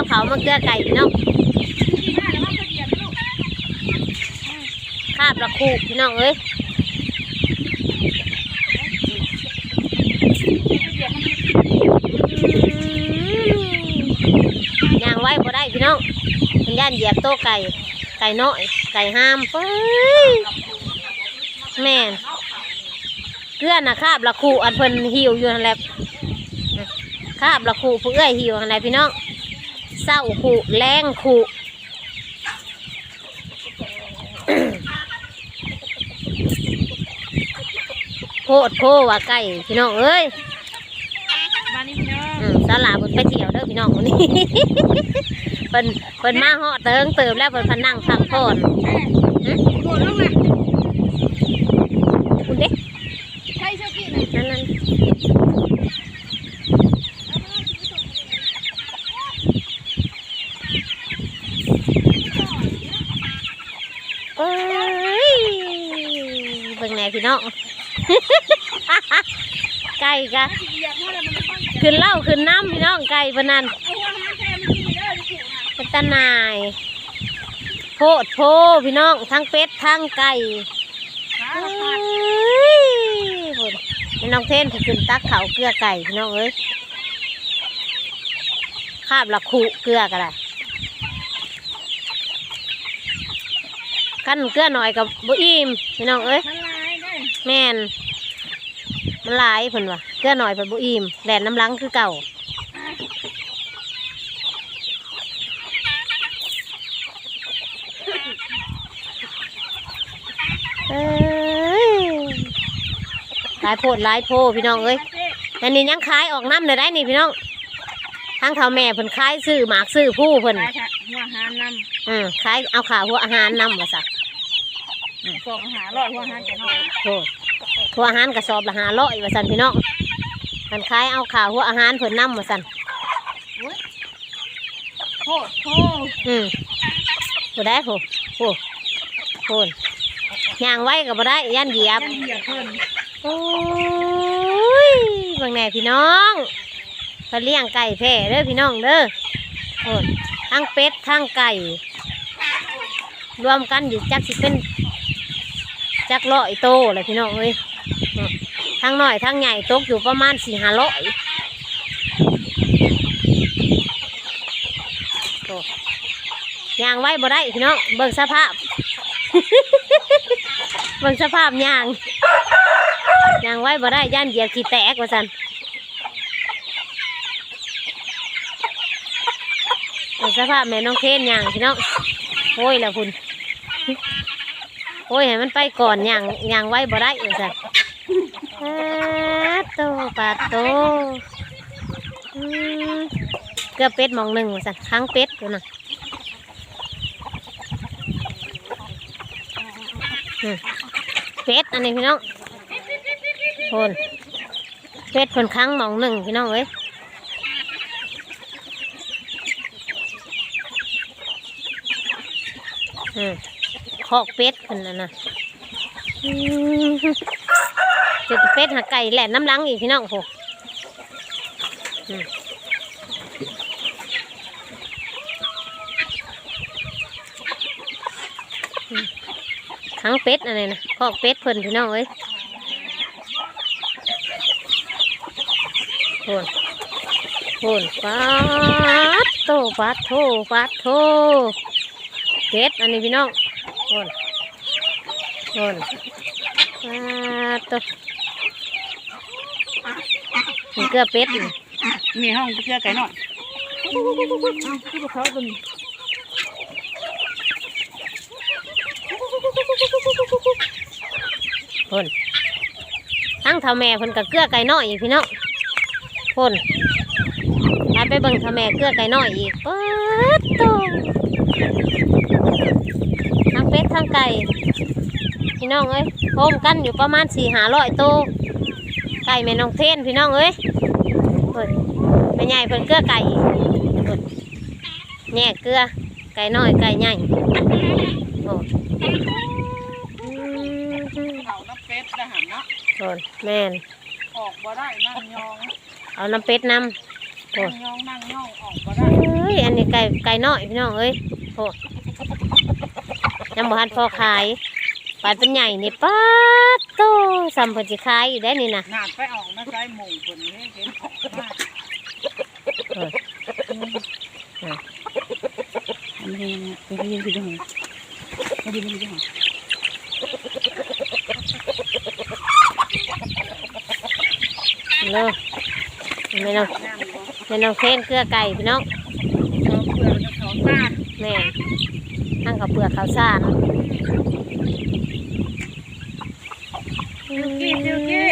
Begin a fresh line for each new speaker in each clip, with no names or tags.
เอาเขามาเกลือไก่พี่น้องคาบละคูพี่น้องเอ้ยยางไว้บ่ได้พี่น้องมันย่านเหยียบโต๊ะไก่ ไก่น้อย ไก่ห้ามเฮ้ยแม่นเกลือนะคาบละคูอันเพิ่นหิวอยู่นั่นแหละคาบละคูผู้เอ้ยหิวนั่นแหละพี่น้อง เศร้าคูแรงคูโคตรโคว่าไก่พี่น้องเอ้ย
บ้านนี้พี่น้อง
อืมสลาเพิ่นไปเที่ยวเด้อพี่น้องคนนี้เพิ่นเพิ่นมาฮอดเติงเติมแล้วเพิ่นพนนั่งพักผ่อนหึ
โดดลงมา
คุณเด็ก
ใช่เชือกกี้นะ
นั่นนั่น เอ้ยเบิ่งแหน่พี่น้อง ไก่กั
น
ขึ้นเหล้าขึ้นน้ำพี่น้องไก่พนนัน
เอาหัวหางแทนมันกินไนะ
เป็นตาหนายโพดโพพี่น้องทั้งเป็ดทั้งไก่เอ้ยพุ่นแม่น้องเทนผูขึ้นตักเขาเกลือไก่พี่น้องเอ้ยคาบละคุเกลือกันเละ กันเกลือหน่อยกับบุอิ่มพี่น้องเอ้ย
มันลายได้
แม่นมันหลายเพิ่นว่ะเกลือหน่อยเป็นบุอิ่มแดดน้ำลังคือเก่าเอ้ยหลายโพดหลายโพพี่น้องเอ้ยแต่นี่ยังขายออกน้ำเลยได้นี่พี่น้องทั้งเท่าแม่เพิ่นขายซื้อหมากซื้อผู้เพิ่น
ลายค่ะหัวหางน
อืมขายเอาข่าวหัวอาหารนำมาซะำ
ส่งหาลอยหัวหางแกน้อย
โอ้หัวอาหารกระสอบละหาร้อยว่าสันพี่น้องมันขายเอาข่าวหัวอาหารเพิ่นนำมาสัน
โคตรโคตร
อืมผู้ได้ผู้ผู้ผู้ย่างไว้ก็บ่ได้ย่านเหยียบ
ยังเหยียบเพิ่น
โอ้ยเบางแหน่พี่น้องเขาเลี้ยงไก่แพร่เด้อพี่น้องเด้อโอ้ยทั้งเป็ดทั้งไก่ รวมกันอยู่จักสิเป็น จักร้อยโตเลยพี่น้องเอ้ยทั้งน้อยทั้งใหญ่ตกอยู่ประมาณสี่ห้าร้อยโอ้ยางไว้บ่ได้พี่น้องเบิ่งสภาพ เบิ่งสภาพยางยางไว้บ่ได้ย่านเหยียบขี้แตกว่าสันเบิ่งสภาพแม่น้องเทนยางพี่น้องโอ้ยแล้วคุณ โอ้ยให้มันไปก่อนอย่างอย่างไว้บ่ได้ว่าสันปาดโตปาโตเกือบเป็ดมองหนึ่งว่าสันค้างเป็ดอยู่นะเป็ดอันนี้พี่น้องคนเป็ดคนครั้งมองหนึ่งพี่น้องเอ้ยอืม คอกเป็ดคนนั้นนะเจ็ดเป็ดหาไก่แหลนน้ำลังอีกพี่น้องโหอืมอืมครั้งเป็ดอะไรนะคอกเป็ดเพิ่นพี่น้องเอ้ยโอนโอนปาดโตปาดโทปาดโทเป็ดอันนี้พี่น้อง โอนโอนปาดโตนี่เกลือเป็ดนี่
มีห้องเชือกไก่หน่อยที่พวกเขาเป็น
โอนทั้งเท่าแม่เพิ่นกับเกลือไก่น้อยอีกพี่น้องโอนไปไปเบิ่งเท่าแม่เกลือไก่น้อยอีกปาดโต ทั้งเป็ดทั้งไก่พี่น้องเอ้ยโฮมกันอยู่ประมาณสี่หาร้อยโตวไก่แม่น้องเทนพี่น้องเอ้ยเฮ้ยแม่ใหญ่เพิ่นเกลือไก่เพิ่นแย่เกลือไก่น้อยไก่ใหญ่โอ้อืม
เขาน้ำเป็ดทหารเนาะ
โอนแม่น
ออกบ่ได้นั่งยอง
เอาน้ำเป็ดนำโอ้
นั่งยองนั่งย่องออกบ่ได้
เอ้ยยอันนี้ไก่ไก่น้อยพี่น้องเอ้ยโอ้ ยังบ่ทันพอขายปานเป็นใหญ่นี่ป๊าดโตสัมเพิ่นสิขายอยู่ได้นี่นะ
หนาดไปออกมาใช้หมูคนนี้เห็นออกมาก
เออ
อันนี้นะไปยืนที่ตรงไหนไปยืนที่ตรงไหน
เนาะไม่น้อง
น้ำอยู่บ่
ไม่น้องเทนเกลือไก่พี่น้อง
เขาเปลือกมันเขาตาด
แม่ ทั้งข้าวเปลือกข้าวสาร
ซิลกี้ซิลกี้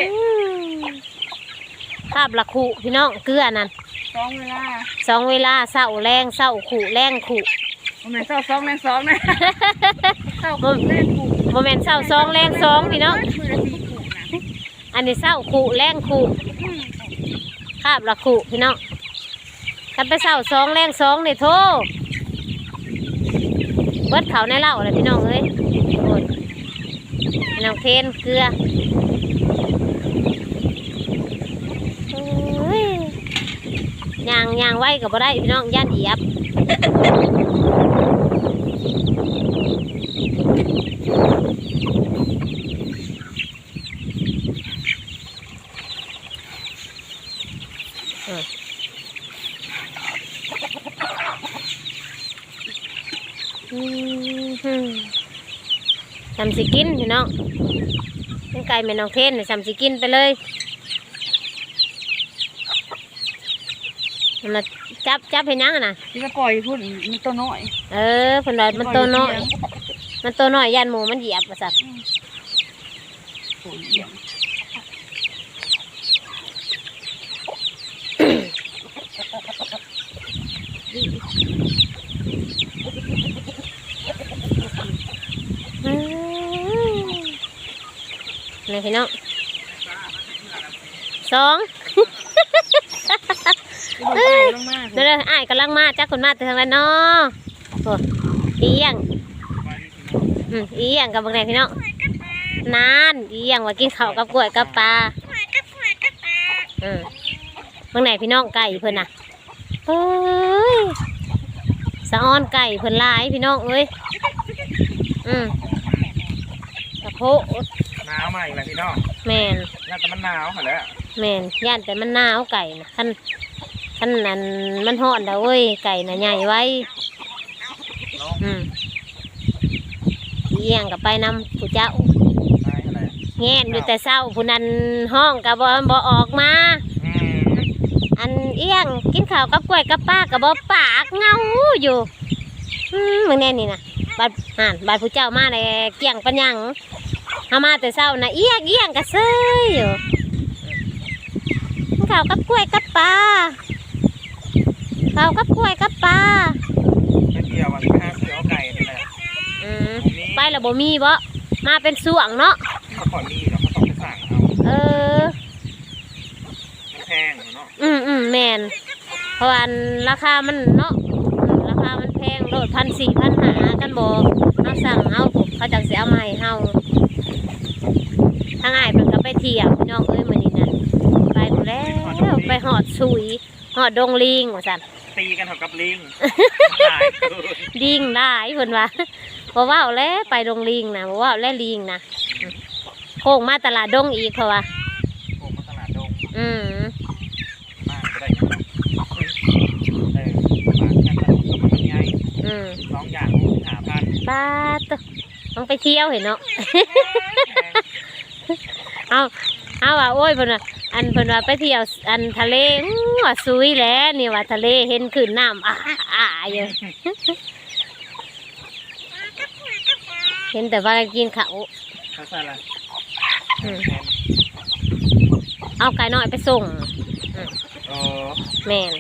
ภาพละขุพี่น้องเกลือนั่น
สองเวลา
สองเวลาเศร้าแรงเศร้าขุแรงขุ
ผมเป็นเศร้าสองแรงสองนะเศร้าปุ๊บแรงปุ๊บ
โมเมนต์เศร้าสองแรงสองพี่น้อง
มือละสี่ปุ๊บนะ
อันนี้เศร้าขุแรงขุ
อืม
ภาพละขุพี่น้องกันไปเศร้าสองแรงสองนี่โท เบิดเขาในเล่าเลยพี่น้องเอ้ยพี่น้องเทนเกลืออ้ยยางยางไว้กับบ่ได้พี่น้องย่านเหยียบ ทำสิกินพี่น้องเป็นไก่แม่น้องเทนเนี่ยทำสิกินไปเลยมันมาจับจับให้นังอะนะ
ที่จะปล่อยพุ่นมันตัวน้อย
เออเพิ่นว่ามันตัวน้อย มันตัวน้อยยันหมูมันเหยียบประสัตว์
โอ้ยเหี้ย
อืม นี่พี่น้องสอง
ที่ลงไปลงมา
เดี๋ยวเดี๋ยวอ้ายกำลังมาจ้าคนมาแต่ทางนั้นเนาะโอ้อีหยังอืมอีหยังกับบางแดงพี่น้องนานอีหยังว่ากินข้าวกับกล้วยกับปลาอืมบางแดงพี่น้องไก่เพิ่นน่ะเอ้ยสะออนไก่เพิ่นหลายพี่น้องเอ้ยอืมกระโพะ
หนาวมาอีกแล้วพี่น้อง
แม่น
น่าจะมันหนาวหมดแล้ว
แม่นย่านแต่มันหนาวไก่นะคันคันนั้นมันห่อนแล้วเว้ยไก่น่ะใหญ่ไว้
เนาะ
อืมเอียงกับไปนำผู้เจ้า
ได้อะไร
แง่นอยู่แต่เศร้าผู้นั้นห้องกับบบ่ออกมา
อืม
อันเอียงกินข้าวกับกล้วยกับป้ากับ่ปากเงาอยู่อืมมึงแน่นี่นะบาดห่านบาดผู้เจ้ามาเลยเกี่ยงปัญญัง เอามาแต่เศร้านะเอียงเอียงกระเซยอยู่กินข้าวกับกล้วยกับปลาข้าวกับกล้วยกับปลา
ไปเที่ยววันที่ห้าเสือเอาไก่นี่แหละ
อืม
ผมนี้
ไปแล้วบ่มีบ่มาเป็นสวงเนาะ
เขาขอนี่เราก็ต้องไปสั่งเอา
เออ
มันแพงเนาะ
อืมอืมแมนเพราะว่าอันราคามันเนาะอืมราคามันแพงโลดพันสี่พันหากันบ่เอาสั่งเอาผมเขาจังสิเอามาให้เฮา ทางอ้ายเพิ่นก็ไปเที่ยวพี่น้องเอ้ยมื้อนี้นะไปพู้นแล้วไปหอดสุยหอดดงลิงว่าซั่น
ตีกันเท่ากับลิงหลายเกิน
ลิงหลายเพิ่นว่าบ่เว้าแล้วไปดงลิงนะบ่เว้าแล้วลิงนะอืมโค้งมาตลาดดงอีกเพราะว่า
โอ้มาตลาดดง
อืม
มากก็ได้เนาะเออมากันตลาดกับมันใหญ่
อืม
สองอย่างหาพัน
ป้าตวต้องไปเที่ยวเห็นเนาะ เอาเอาว่าโอ้ยเพิ่นว่าอันเพิ่นว่าไปเที่ยวอันทะเลอื้อว่าซุยแหล้วนี่ว่าทะเลเห็นขึ้นน้ำอ่าอ่าอยู่ เห็นแต่ว่ากินข้าว
เขาใส่อะไร
อืมเอาไก่น้อยไปส่ง
เออ
แม่น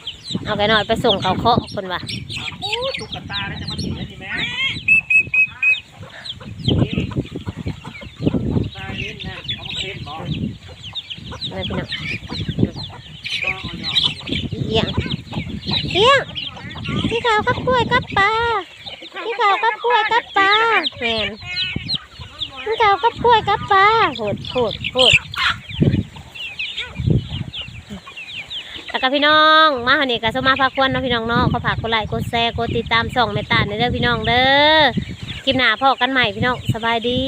เอาไก่น้อยไปส่งเขาเคาะเพิ่นว่า
โอ้ตุ๊กตาได้จะมาถึงแล้วนี่แม่นี่ตาลิ้นนะเอา เพี่
น้อง
เอาหยอก
เอียงเอียงพี่ขาวกับกล้วยกับปลาพี่ขาวกับกล้วยกับปลาแมนพี่ขาวกับกล้วยกับปลาพูดพูดพูดแล้วก็พี่น้องมาหานี่ก็สมาพาควรเนาะพี่น้องเนาะขอฝากกดไลค์กดแชร์กดติดตามส่องเมตตาในเด้อพี่น้องเด้อคลิปหน้าพอกันใหม่พี่น้องสบายดี